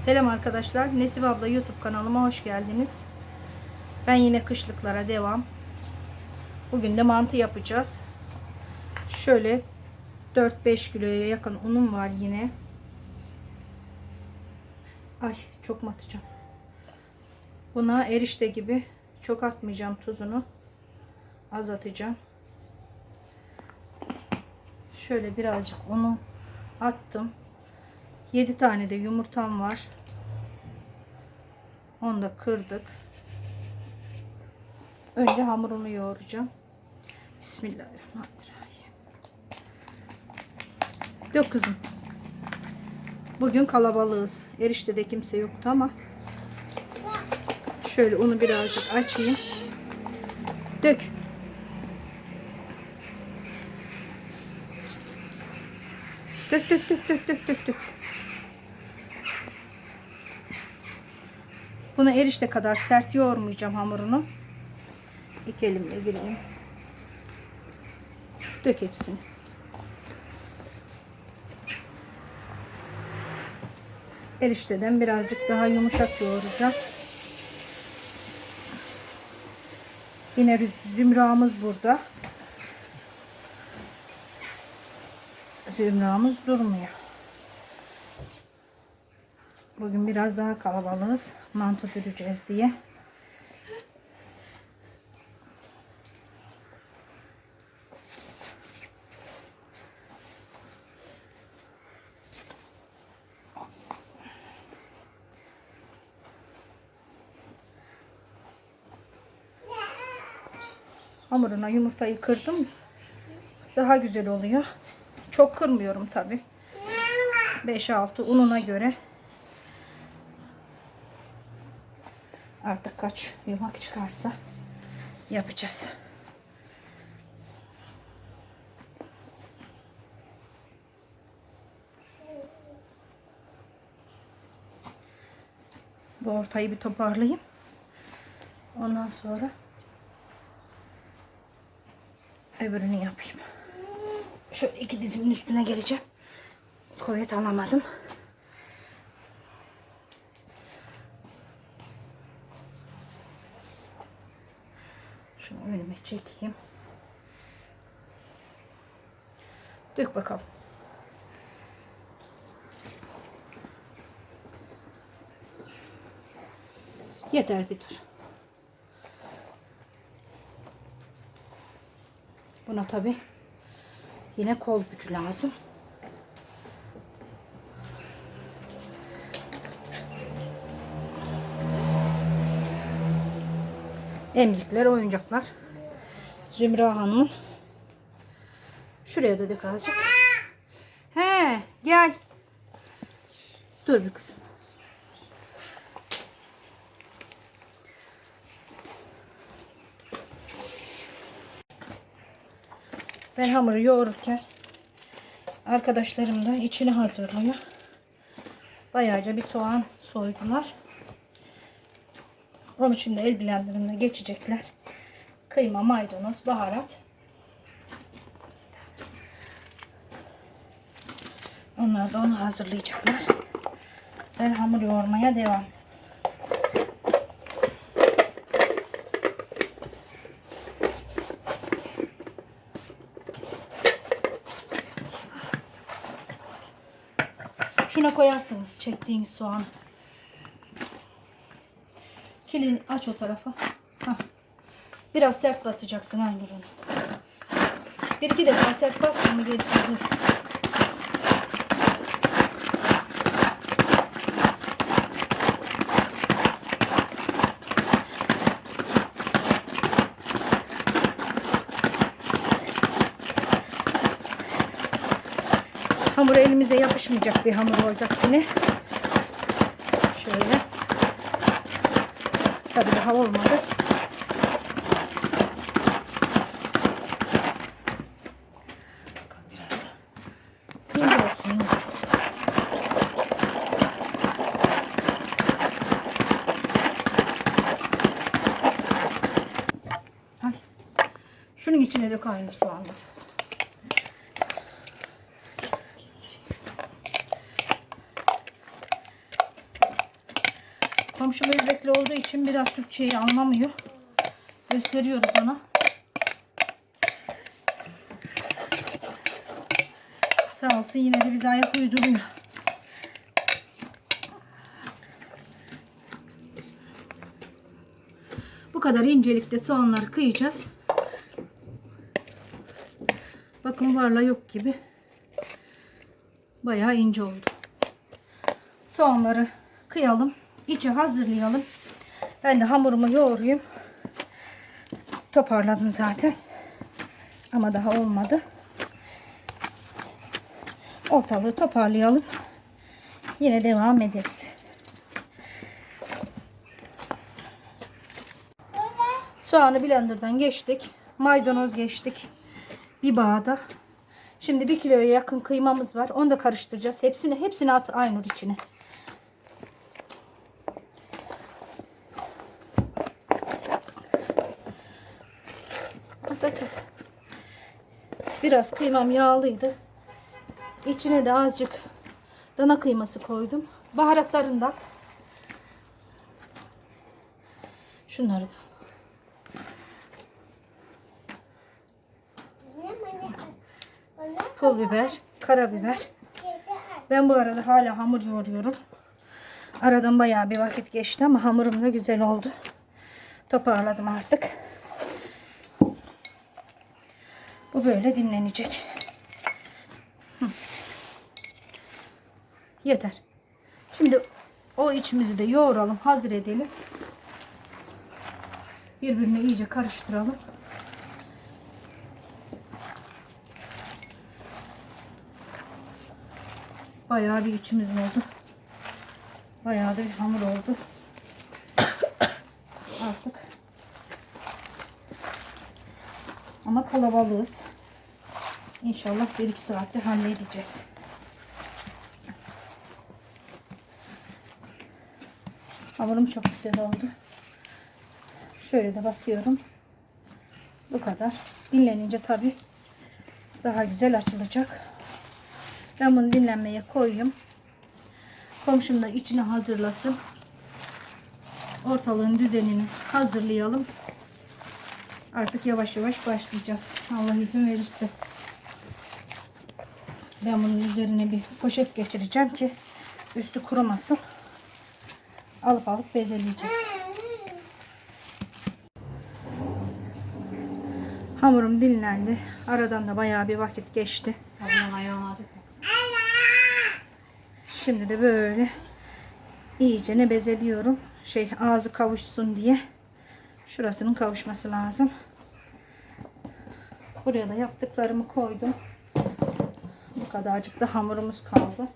Selam arkadaşlar. Nesip abla YouTube kanalıma hoş geldiniz. Ben yine kışlıklara devam. Bugün de mantı yapacağız. Şöyle 4-5 kiloya yakın unum var yine. Ay çok mu? Buna erişte gibi çok atmayacağım tuzunu. Az atacağım. Şöyle birazcık unu attım. 7 tane de yumurtam var. Onu da kırdık. Önce hamurunu yoğuracağım. Bismillahirrahmanirrahim. Dök kızım. Bugün kalabalığız. Eriştede kimse yoktu ama şöyle unu birazcık açayım. Dök. Dök dök dök dök dök dök dök. Bunu erişte kadar sert yoğurmayacağım hamurunu. İki elimle gireyim. Dök hepsini. Erişteden birazcık daha yumuşak yoğuracağım. Yine zümramız burada. Zümramız durmuyor. Bugün biraz daha kalabalığız. Mantı düreceğiz diye. Hamuruna yumurtayı kırdım. Daha güzel oluyor. Çok kırmıyorum tabi. 5-6 ununa göre. Artık kaç yumak çıkarsa yapacağız. Bu ortayı bir toparlayayım. Ondan sonra öbürünü yapayım. Şöyle iki dizimin üstüne geleceğim. Kuvvet alamadım. Çekeyim. Dök bakalım. Yeter bir dur. Buna tabi yine kol gücü lazım. Emzikler, oyuncaklar. Zümra Hanım'ın. Şuraya da dök azıcık. He, gel. Dur bir kızım. Ben hamuru yoğururken arkadaşlarım da içini hazırlıyor. Bayağıca bir soğan soydular. Onun için de el blenderına geçecekler. Kıyma, maydanoz, baharat. Onlar da onu hazırlayacaklar. Ben hamur yoğurmaya devam. Şuna koyarsınız çektiğiniz soğanı. Kilini aç o tarafa. Biraz sert basacaksın Aynur onu. Bir iki defa sert bastın mı gerisi dur. Hamur elimize yapışmayacak bir hamur olacak yine. Şöyle. Tabii daha olmadı. İnce olsun ince. Ay. Şunun içine de kaynır soğanlar. Komşum Özbekli olduğu için biraz Türkçeyi anlamıyor. Gösteriyoruz ona. Sağ olsun yine de bize ayak uyduruyor. Bu kadar incelikte soğanları kıyacağız. Bakın varla yok gibi. Bayağı ince oldu. Soğanları kıyalım. İçi hazırlayalım. Ben de hamurumu yoğurayım. Toparladım zaten. Ama daha olmadı. Ortalığı toparlayalım. Yine devam ederiz. Soğanı blenderdan geçtik. Maydanoz geçtik. Bir bağda. Şimdi bir kiloya yakın kıymamız var. Onu da karıştıracağız. Hepsini hepsini at Aynur içine. At at at. Biraz kıymam yağlıydı. İçine de azıcık dana kıyması koydum. Baharatlarını da at. Şunları da. Pul biber, karabiber. Ben bu arada hala hamur yoğuruyorum. Aradan bayağı bir vakit geçti ama hamurum da güzel oldu. Toparladım artık. Bu böyle dinlenecek. Hı. Yeter. Şimdi o içimizi de yoğuralım, hazır edelim. Birbirine iyice karıştıralım. Bayağı bir içimiz oldu. Bayağı da bir hamur oldu. Artık. Ama kalabalığız. İnşallah 1-2 saatte halledeceğiz. Hamurum çok güzel oldu. Şöyle de basıyorum. Bu kadar. Dinlenince tabi daha güzel açılacak. Ben bunu dinlenmeye koyayım. Komşum da içine hazırlasın. Ortalığın düzenini hazırlayalım. Artık yavaş yavaş başlayacağız. Allah izin verirse. Ben bunun üzerine bir poşet geçireceğim ki üstü kurumasın. Alıp alıp bezeleyeceğiz. Hamurum dinlendi. Aradan da bayağı bir vakit geçti. Ablan ayağını acık. Şimdi de böyle iyice ne bezeliyorum. Şey ağzı kavuşsun diye. Şurasının kavuşması lazım. Buraya da yaptıklarımı koydum. Bu kadarcık da hamurumuz kaldı.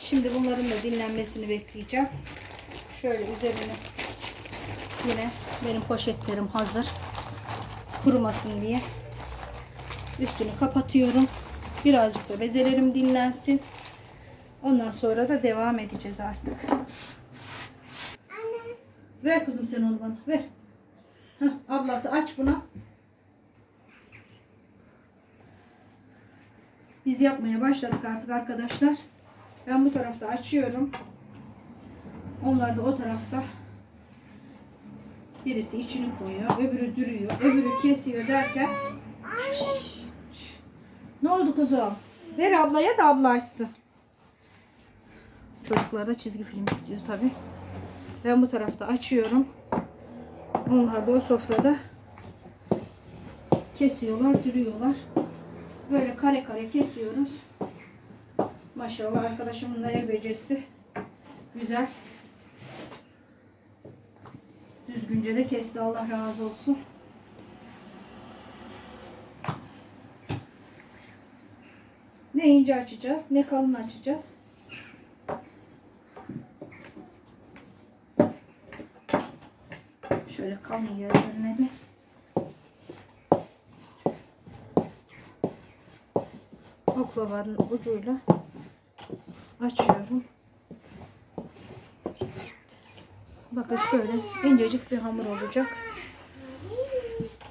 Şimdi bunların da dinlenmesini bekleyeceğim. Şöyle üzerine yine benim poşetlerim hazır. Kurumasın diye. Üstünü kapatıyorum. Birazcık da bezelerim dinlensin. Ondan sonra da devam edeceğiz artık. Ver kızım sen onu bana. Ver. Heh, ablası aç buna. Biz yapmaya başladık artık arkadaşlar. Ben bu tarafta açıyorum. Onlar da o tarafta. Birisi içini koyuyor, öbürü duruyor, öbürü kesiyor derken. Ne oldu kuzum? Ver ablaya da abla açsın. Çocuklar da çizgi film istiyor tabi. Ben bu tarafta açıyorum. Onlar da o sofrada kesiyorlar, duruyorlar. Böyle kare kare kesiyoruz. Maşallah arkadaşımın da el becerisi güzel. Düzgünce de kesti Allah razı olsun. Ne ince açacağız, ne kalın açacağız. Şöyle kalın yerlerine de oklavanın ucuyla açıyorum. Bakın şöyle incecik bir hamur olacak.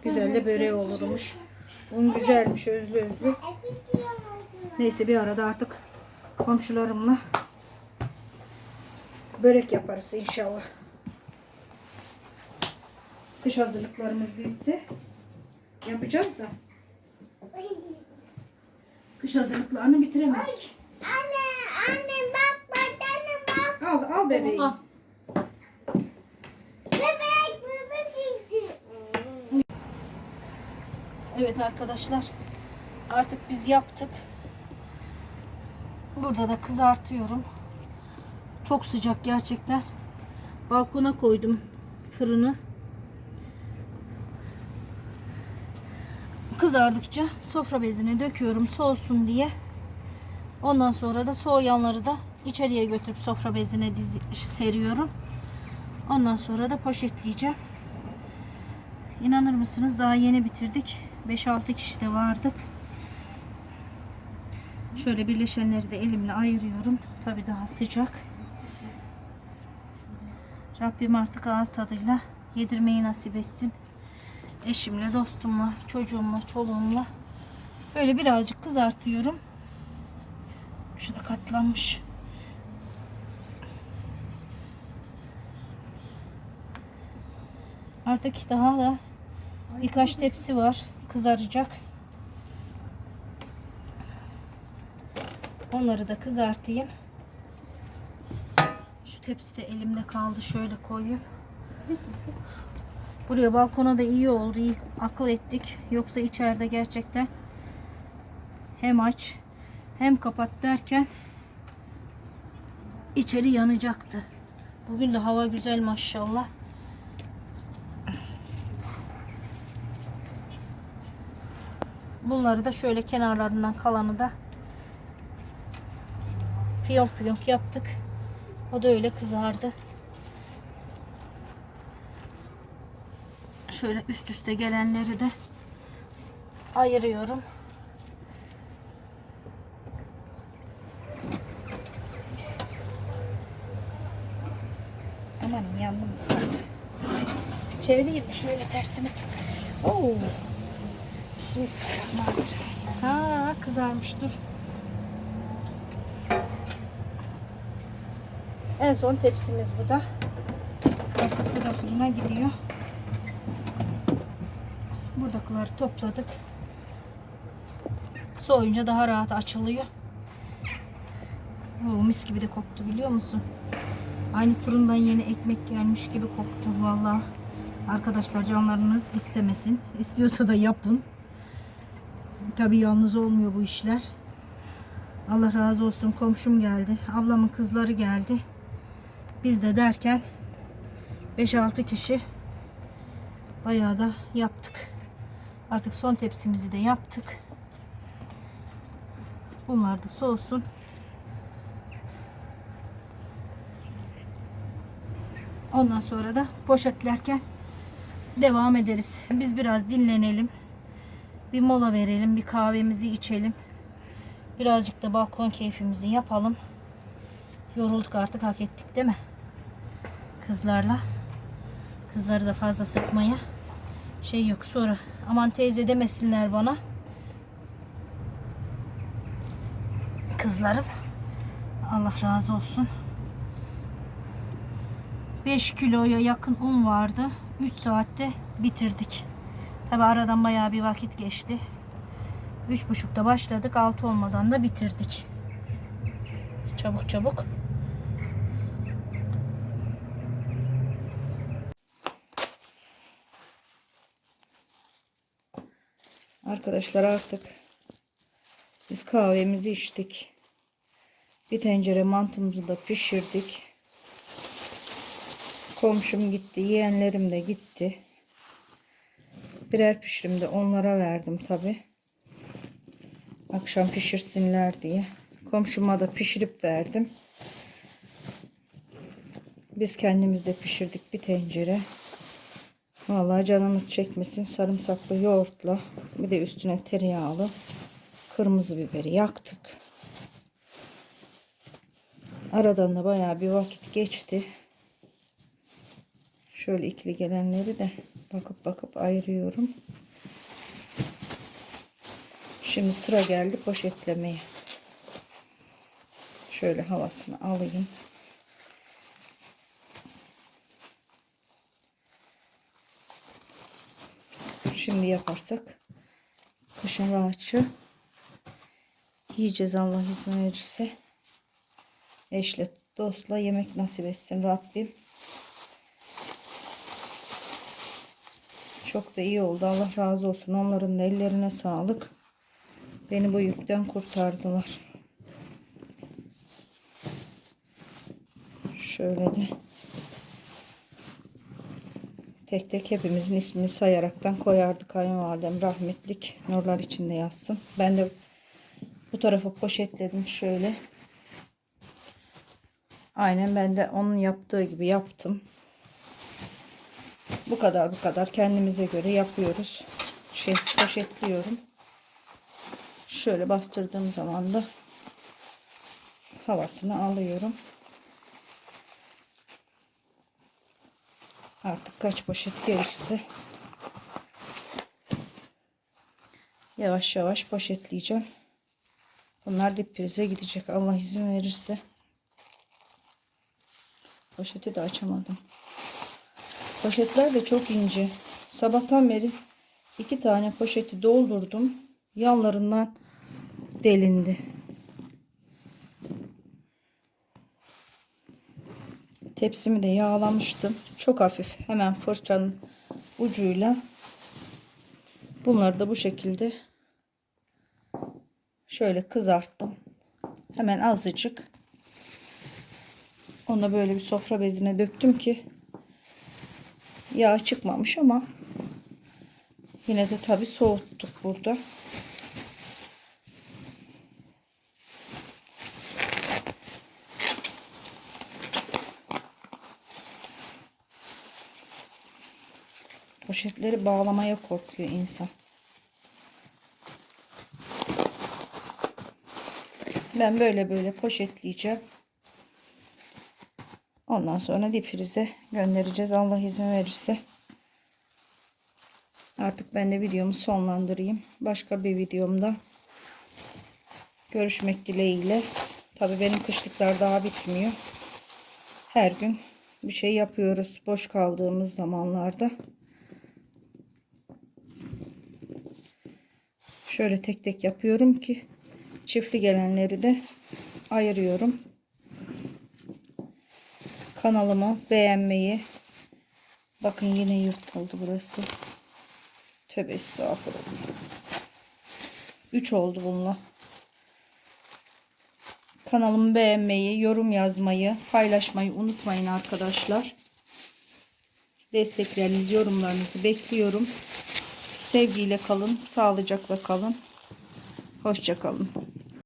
Güzel de böreği olurmuş. Un güzelmiş özlü özlü. Neyse bir arada artık komşularımla börek yaparız inşallah. Kış hazırlıklarımız bitse yapacağız da. Kış hazırlıklarını bitiremedik. Anne, anne bak bak anne bak. Al, al bebeği. Al. Bebek. Evet arkadaşlar. Artık biz yaptık. Burada da kızartıyorum. Çok sıcak gerçekten. Balkona koydum fırını. Kızardıkça sofra bezine döküyorum soğusun diye. Ondan sonra da soğuyanları da içeriye götürüp sofra bezine dizi, seriyorum. Ondan sonra da poşetleyeceğim. İnanır mısınız daha yeni bitirdik. 5-6 kişi de vardık. Şöyle birleşenleri de elimle ayırıyorum. Tabi daha sıcak. Rabbim artık ağız tadıyla yedirmeyi nasip etsin. Eşimle, dostumla, çocuğumla, çoluğumla böyle birazcık kızartıyorum. Şu da katlanmış. Artık daha da birkaç tepsi var kızaracak. Onları da kızartayım. Şu tepsi de elimde kaldı. Şöyle koyayım. Buraya balkona da iyi oldu. İyi akıl ettik. Yoksa içeride gerçekten hem aç hem kapat derken içeri yanacaktı. Bugün de hava güzel maşallah. Bunları da şöyle kenarlarından kalanı da fiyonk fiyonk yaptık. O da öyle kızardı. Şöyle üst üste gelenleri de ayırıyorum. Aman yandım. Çevireyim şöyle tersini. Oo. Bismillahirrahmanirrahim. Ha kızarmış dur. En son tepsimiz bu da. Bu da fırına gidiyor. Buradakileri topladık. Soğuyunca daha rahat açılıyor. Oo, mis gibi de koktu biliyor musun? Aynı fırından yeni ekmek gelmiş gibi koktu vallahi. Arkadaşlar canlarınız istemesin. İstiyorsa da yapın. Tabii yalnız olmuyor bu işler. Allah razı olsun komşum geldi. Ablamın kızları geldi. Biz de derken 5-6 kişi bayağı da yaptık. Artık son tepsimizi de yaptık. Bunlar da soğusun. Ondan sonra da poşetlerken devam ederiz. Biz biraz dinlenelim. Bir mola verelim, bir kahvemizi içelim. Birazcık da balkon keyfimizi yapalım. Yorulduk artık hak ettik değil mi? Kızlarla. Kızları da fazla sıkmaya şey yok sonra. Aman teyze demesinler bana. Kızlarım. Allah razı olsun. 5 kiloya yakın un vardı. 3 saatte bitirdik. Tabi aradan bayağı bir vakit geçti. Üç buçukta başladık. Altı olmadan da bitirdik. Çabuk çabuk. Arkadaşlar artık biz kahvemizi içtik. Bir tencere mantımızı da pişirdik. Komşum gitti, yeğenlerim de gitti. Birer pişirim de onlara verdim tabi. Akşam pişirsinler diye. Komşuma da pişirip verdim. Biz kendimiz de pişirdik bir tencere. Vallahi canımız çekmesin. Sarımsaklı yoğurtla bir de üstüne tereyağlı kırmızı biberi yaktık. Aradan da bayağı bir vakit geçti. Şöyle ikili gelenleri de bakıp bakıp ayırıyorum. Şimdi sıra geldi poşetlemeye. Şöyle havasını alayım. Şimdi yaparsak kışın rahatça yiyeceğiz Allah izin verirse. Eşle dostla yemek nasip etsin Rabbim. Çok da iyi oldu. Allah razı olsun. Onların da ellerine sağlık. Beni bu yükten kurtardılar. Şöyle de tek tek hepimizin ismini sayaraktan koyardı kayınvalidem rahmetlik nurlar içinde yazsın. Ben de bu tarafa poşetledim şöyle. Aynen ben de onun yaptığı gibi yaptım. Bu kadar bu kadar kendimize göre yapıyoruz. Şey poşetliyorum. Şöyle bastırdığım zaman da havasını alıyorum. Artık kaç poşet gelirse yavaş yavaş poşetleyeceğim. Bunlar dip prize gidecek Allah izin verirse. Poşeti de açamadım. Poşetler de çok ince. Sabahtan beri iki tane poşeti doldurdum. Yanlarından delindi. Tepsimi de yağlamıştım. Çok hafif. Hemen fırçanın ucuyla bunları da bu şekilde şöyle kızarttım. Hemen azıcık onu da böyle bir sofra bezine döktüm ki yağ çıkmamış ama yine de tabi soğuttuk burada. Poşetleri bağlamaya korkuyor insan. Ben böyle böyle poşetleyeceğim. Ondan sonra dipfrize göndereceğiz. Allah izin verirse. Artık ben de videomu sonlandırayım. Başka bir videomda görüşmek dileğiyle. Tabii benim kışlıklar daha bitmiyor. Her gün bir şey yapıyoruz boş kaldığımız zamanlarda. Şöyle tek tek yapıyorum ki çiftli gelenleri de ayırıyorum. Kanalımı beğenmeyi bakın yine yırtıldı burası. Tövbe estağfurullah. 3 oldu bununla. Kanalımı beğenmeyi, yorum yazmayı, paylaşmayı unutmayın arkadaşlar. Desteklerinizi, yorumlarınızı bekliyorum. Sevgiyle kalın, sağlıcakla kalın. Hoşça kalın.